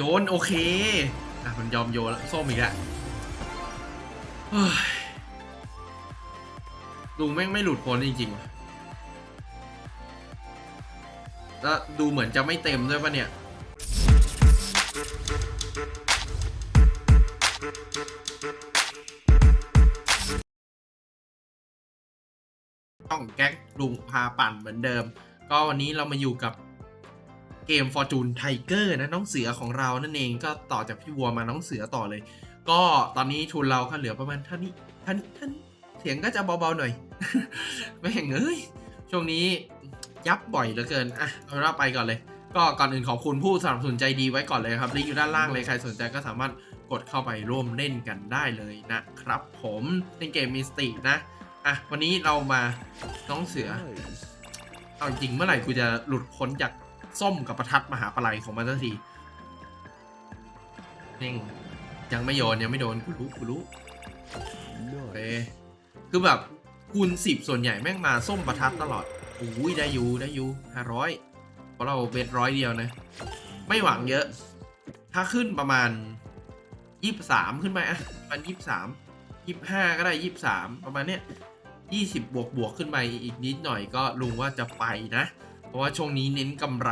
โยนโอเค อะมันยอมโยนแล้วส้มอีกแล้วเฮ้ยลุงแม่งไม่หลุดพ้นจริงๆแล้วดูเหมือนจะไม่เต็มด้วยปะเนี่ยต้องแก๊กลุงพาปั่นเหมือนเดิม ก็วันนี้เรามาอยู่กับ เกม Fortune Tiger นะน้องเสือของเรานั่นเองก็ต่อจากพี่วัวมาน้องเสือต่อเลย ก็ตอนนี้ทุนเราก็เหลือประมาณเท่านี้เท่านี้เท่านี้เสียงก็จะเบาๆหน่อยไม่เห็นเอ้ยช่วงนี้ยับบ่อยเหลือเกินอะเอาเราไปก่อนเลย ก็ก่อนอื่นขอบคุณผู้สนับสนุนใจดีไว้ก่อนเลยครับลิงก์อยู่ด้านล่างเลยใครสนใจก็สามารถกดเข้าไปร่วมเล่นกันได้เลยนะครับ ผมเล่นเกมมิสตินะอะวันนี้เรามาน้องเสือเอาจริงเมื่อไหร่กูจะหลุดพ้นจาก ส้มกับประทัดมหาปลัยของมันสักทีเน่งยังไม่โยนยังไม่โดนกูรู้กูรู้โอเคคือแบบคูณสิบส่วนใหญ่แม่งมาส้มประทัดตลอดอุ้ยได้อยู่ได้อยู่ห้าร้อยเพราะเราเบ็ดร้อยเดียวนะ ไม่หวังเยอะ ถ้าขึ้นประมาณยี่สามขึ้นไปอะประมาณยี่สามยี่ห้าก็ได้ยี่สามประมาณเนี้ย20บวกบวกขึ้นไปอีกนิดหน่อยก็ลุงว่าจะไปนะ เพราะว่าช่วงนี้เน้นกำไร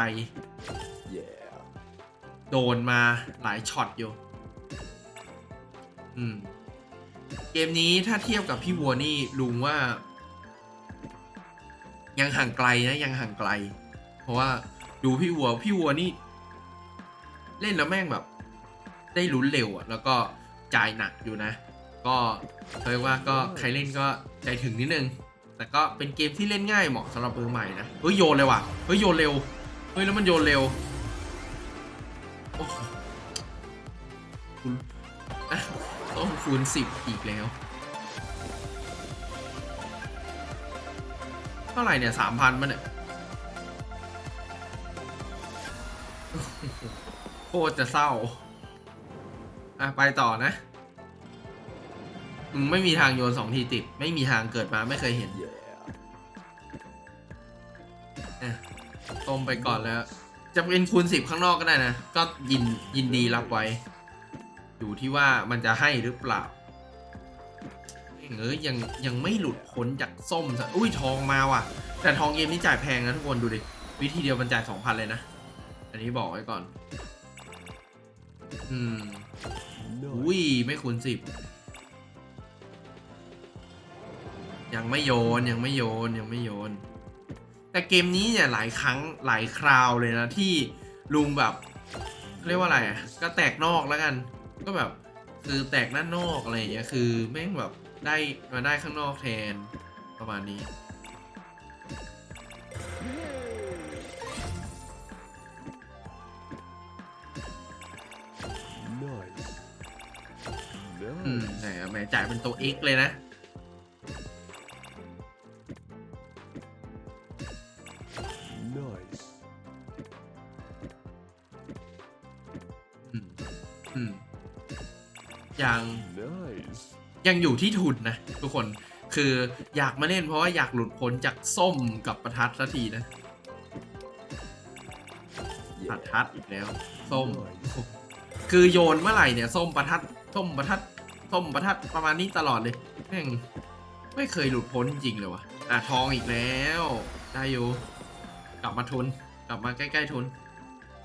โดนมาหลายช็อตอยู่ อืม เกมนี้ถ้าเทียบกับพี่วัวนี่ลุงว่า ยังห่างไกลนะยังห่างไกล เพราะว่าดูพี่วัว พี่วัวนี่ เล่นแล้วแม่งแบบ ได้ลุ้นเร็วอะแล้วก็จ่ายหนักอยู่นะ ก็เรียกว่าก็ใครเล่นก็ใจถึงนิดนึง แต่ก็เป็นเกมที่เล่นง่ายเหมาะสำหรับมือใหม่นะ เฮ้ยโยนเลยว่ะ เฮ้ยโยนเร็ว เฮ้ยแล้วมันโยนเร็วคุณต้องคูณสิบอีกแล้ว เท่าไหร่เนี่ยสามพันมันเนี่ยโคตรจะเศร้า อะ ไปต่อนะ ไม่มีทางโยนสองทีติด ไม่มีทางเกิดมาไม่เคยเห็นอะต้มไปก่อนแล้ว จะเป็นคูณสิบข้างนอกก็ได้นะ ก็ยินยินดีรับไว้ อยู่ที่ว่ามันจะให้หรือเปล่าเอ้ยยังยังไม่หลุดพ้นจากส้มซะอุ้ยทองมาว่ะ แต่ทองเกมนี้จ่ายแพงนะทุกคนดูดิ วิธีเดียวมันจ่ายสองพันเลยนะ อันนี้บอกไว้ก่อน อืม อุ้ย ไม่คูณสิบ ยังไม่โยนยังไม่โยนยังไม่โยน แต่เกมนี้เนี่ยหลายครั้งหลายคราวเลยนะที่ลุงแบบเรียกว่าอะไรอะก็แตกนอกแล้วกัน ก็แบบคือแตกหน้านอกอะไรอย่างเงี้ยคือแม่งแบบได้มาได้ข้างนอกแทนประมาณนี้อืมไหนอะแหมจ่ายเป็นตัว X เลยนะ ยังยังอยู่ที่ทุนนะ ทุกคนคืออยากมาเล่นเพราะว่าอยากหลุดพ้นจากส้มกับประทัดสักทีนะประทัดอีกแล้ว ส้ม คือโยนเมื่อไหร่เนี่ยส้มประทัดส้มประทัดส้มประทัดประมาณนี้ตลอดเลยแม่งไม่เคยหลุดพ้นจริงเลยวะอะทองอีกแล้ว ได้อยู่ กลับมาทุน กลับมาใกล้ๆทุน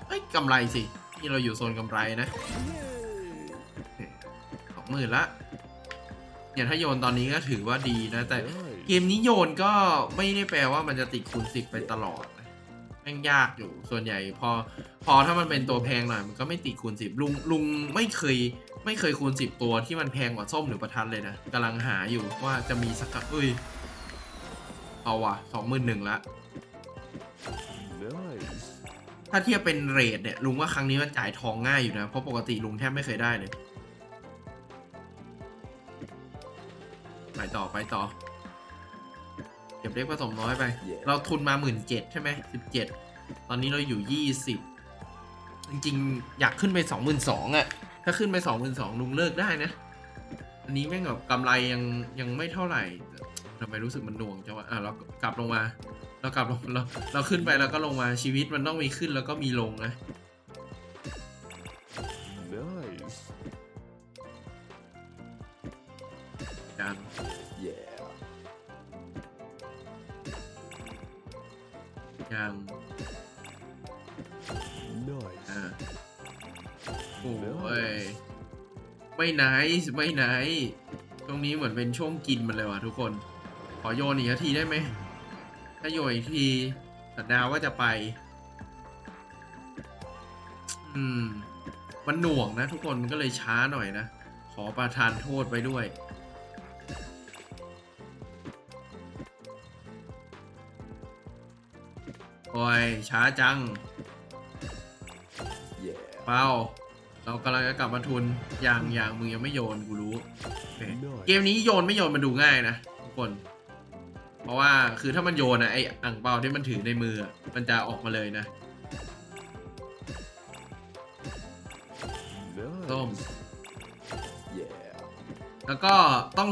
เอ้ยกำไรสิ ที่เราอยู่โซนกำไรนะสองหมื่นละเนี่ยถ้าโยนตอนนี้ก็ถือว่าดีนะ แต่เกมนี้โยนก็ไม่ได้แปลว่ามันจะติดคูณสิบไปตลอดแม่งยากอยู่ส่วนใหญ่พอ พอถ้ามันเป็นตัวแพงหน่อยมันก็ไม่ติดคูณสิบลุงลุงไม่เคย ไม่เคยคูณสิบตัวที่มันแพงกว่าส้มหรือประทัดเลยนะกำลังหาอยู่ว่าจะมีสักเอ้ยเอาว่ะสองหมื่นหนึ่งละ ถ้าเทียบเป็นเรทเนี่ยลุงว่าครั้งนี้มันจ่ายทองง่ายอยู่นะ เพราะปกติลุงแทบไม่เคยได้เลย ไปต่อไปต่อ เก็บเล็กผสมน้อยไป เราทุนมาหมื่นเจ็ดใช่ไหมสิบเจ็ดตอนนี้เราอยู่ยี่สิบจริงๆ อยากขึ้นไปสองหมื่นสองอะถ้าขึ้นไปสองหมื่นสองลุงเลิกได้นะ อันนี้แม่งแบบกำไรยังยังไม่เท่าไหร่ทำไมรู้สึกมันหน่วงจังวะอะเรากลับลงมา เรากลับลงเราเราขึ้นไปแล้วก็ลงมาชีวิตมันต้องมีขึ้นแล้วก็มีลงนะ Nice การ Yeah อยัง Nice อ่าโอ้ยไม่ไหนไม่ไหน ตรงนี้เหมือนเป็นช่วงกินมันเลยว่ะทุกคน ขอโยนอีกทีได้ไหม ถ้าโยนอีกทีสัตดาวก็จะไป อืม มันหน่วงนะทุกคนมันก็เลยช้าหน่อยนะ ขอประทานโทษไปด้วย โอ้ย ช้าจัง Yeah. เป้า เรากำลังจะกลับมาทุน อย่างอย่างมึงยังไม่โยนกูรู้โอเคเกมนี้โยนไม่โยนมันดูง่ายนะทุกคน เพราะว่าคือถ้ามันโยนอะไออ่างเปาที่มันถือในมือ มันจะออกมาเลยนะส้ม Yeah. แล้วก็ต้อง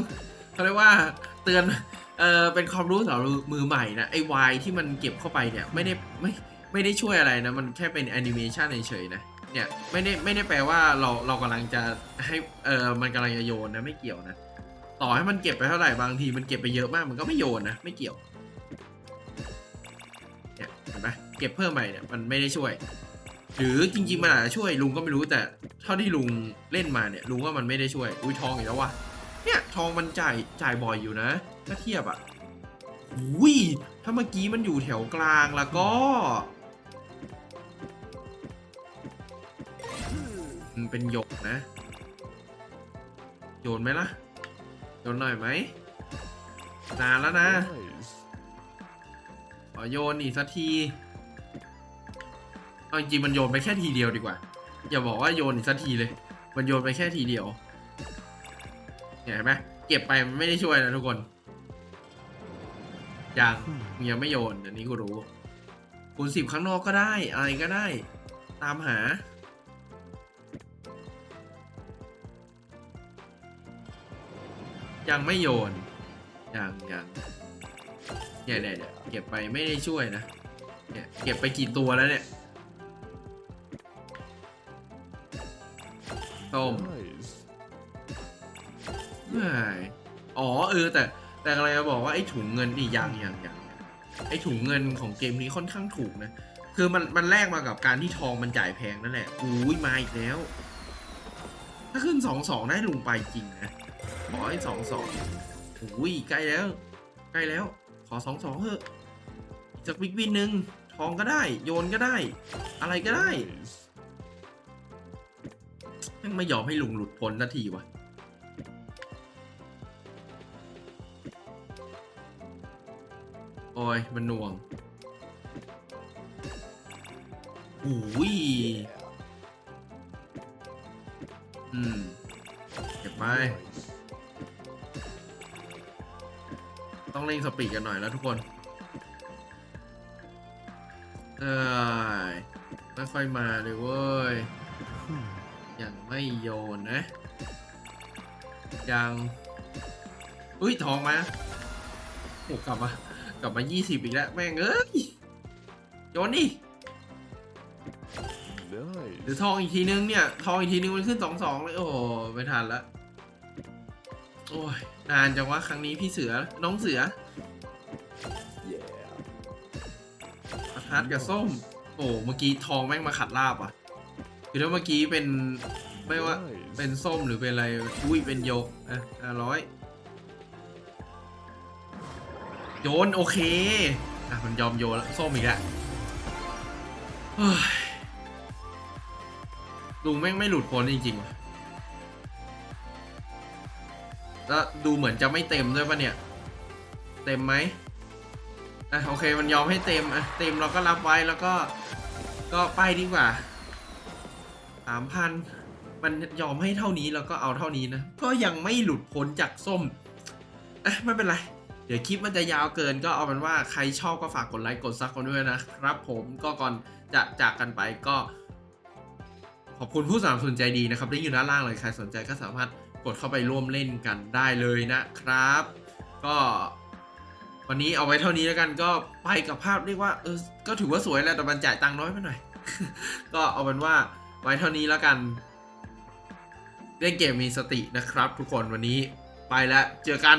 เขาเรียกว่าเตือนเออเป็นความรู้สำหรับมือใหม่นะไอ้วายที่มันเก็บเข้าไปเนี่ยไม่ได้ไม่ไม่ได้ช่วยอะไรนะ มันแค่เป็นแอนิเมชันเฉยๆนะเนี่ยไม่ได้ไม่ได้แปลว่าเราเรากำลังจะให้เออมันกำลังจะโยนนะไม่เกี่ยวนะ ต่อให้มันเก็บไปเท่าไหร่บางทีมันเก็บไปเยอะมากมันก็ไม่โยนนะไม่เกี่ยวเนี่ยเห็นไหมเก็บเพิ่มไปเนี่ยมันไม่ได้ช่วย หรือจริงๆมันอาจจะช่วยลุงก็ไม่รู้แต่เท่าที่ลุงเล่นมาเนี่ยลุงว่ามันไม่ได้ช่วยอุ้ยทองอีกแล้วว่ะเนี่ยทองมันจ่ายจ่ายบ่อยอยู่นะถ้าเทียบอะอุ้ยถ้าเมื่อกี้มันอยู่แถวกลางแล้วก็มันเป็นหยกนะ โยนไหมล่ะ โยนหน่อยไหม นานแล้วนะ Nice. ขอโยนอีกสักทีเอาจริงๆมันโยนไปแค่ทีเดียวดีกว่า อย่าบอกว่าโยนอีกสักทีเลย มันโยนไปแค่ทีเดียวเนี่ยเห็นไหมเก็บไปมันไม่ได้ช่วยนะทุกคนยังมึงยังไม่โยนอันนี้กูรู้คูณสิบข้างนอกก็ได้ อะไรก็ได้ ตามหา ยังไม่โยน ยังยังเนี่ยเนี่ยเนี่ยเก็บไปไม่ได้ช่วยนะ เนี่ยเก็บไปกี่ตัวแล้วเนี่ย ต้ม Nice. เฮ้ยอ๋อเออแต่แต่อะไรจะบอกว่าไอ้ถุงเงินนี่ยังยังยังไอ้ถุงเงินของเกมนี้ค่อนข้างถูกนะ คือมันมันแลกมากับการที่ทองมันจ่ายแพงนั่นแหละ อุ้ยมาอีกแล้ว ถ้าขึ้นสองสองได้ลุงไปจริงนะ ขอให้สองสองอุ้ยใกล้แล้ว ใกล้แล้ว ขอสองสองเถอะอีกสักวิกวินหนึ่งทองก็ได้ โยนก็ได้ อะไรก็ได้ Nice. แม่งไม่ยอมให้ลุงหลุดพ้นนาทีวะโอ้ยมันหน่วงอุ้ย Yeah. อืม เก็บไป ต้องเร่งสปีดกันหน่อยแล้วทุกคนเอ้ยไม่ค่อยมาเลยเว้ย ยังไม่โยนนะ ยัง อุ้ยทองมาโอ้กลับมา กลับมา 20 อีกแล้ว แม่งเอ้ย โยนดิหรือทองอีกทีนึงเนี่ย ทองอีกทีนึงมันขึ้น2-2เลย โอ้ไม่ทันละ โอ้ย นานจังวะครั้งนี้พี่เสือน้องเสือ Yeah. ประทัดกับส้ม โอ้เมื่อกี้ทองแม่งมาขัดลาบอะคือถ้าเมื่อกี้เป็นไม่ว่า Nice. เป็นส้มหรือเป็นอะไรอุ้ยเป็นโยกอะห้าร้อยโยนโอเคอะมันยอมโยนแล้วส้มอีกแล้วเฮ้ยลุงแม่งไม่หลุดพ้นจริงๆว่ะ แล้วดูเหมือนจะไม่เต็มด้วยปะเนี่ย เต็มไหมอะโอเคมันยอมให้เต็มอะเต็มเราก็รับไว้แล้วก็ก็ไปดีกว่าสามพันมันยอมให้เท่านี้แล้วก็เอาเท่านี้นะ ก็ยังไม่หลุดพ้นจากส้มอะไม่เป็นไร เดี๋ยวคลิปมันจะยาวเกินก็เอาเป็นว่าใครชอบก็ฝากกดไลค์กดซับกันด้วยนะครับผมก็ก่อนจะจากกันไปก็ ขอบคุณผู้สนับสนุนใจดีนะครับลิงก์อยู่ด้านล่างเลยใครสนใจก็สามารถ กดเข้าไปร่วมเล่นกันได้เลยนะครับ ก็วันนี้เอาไว้เท่านี้แล้วกันก็ไปกับภาพเรียกว่าเออก็ถือว่าสวยแหละแต่มันจ่ายตังค์น้อยไปหน่อย ก็เอาเป็นว่าไว้เท่านี้แล้วกัน เล่นเกมมีสตินะครับ ทุกคนวันนี้ไปแล้วเจอกัน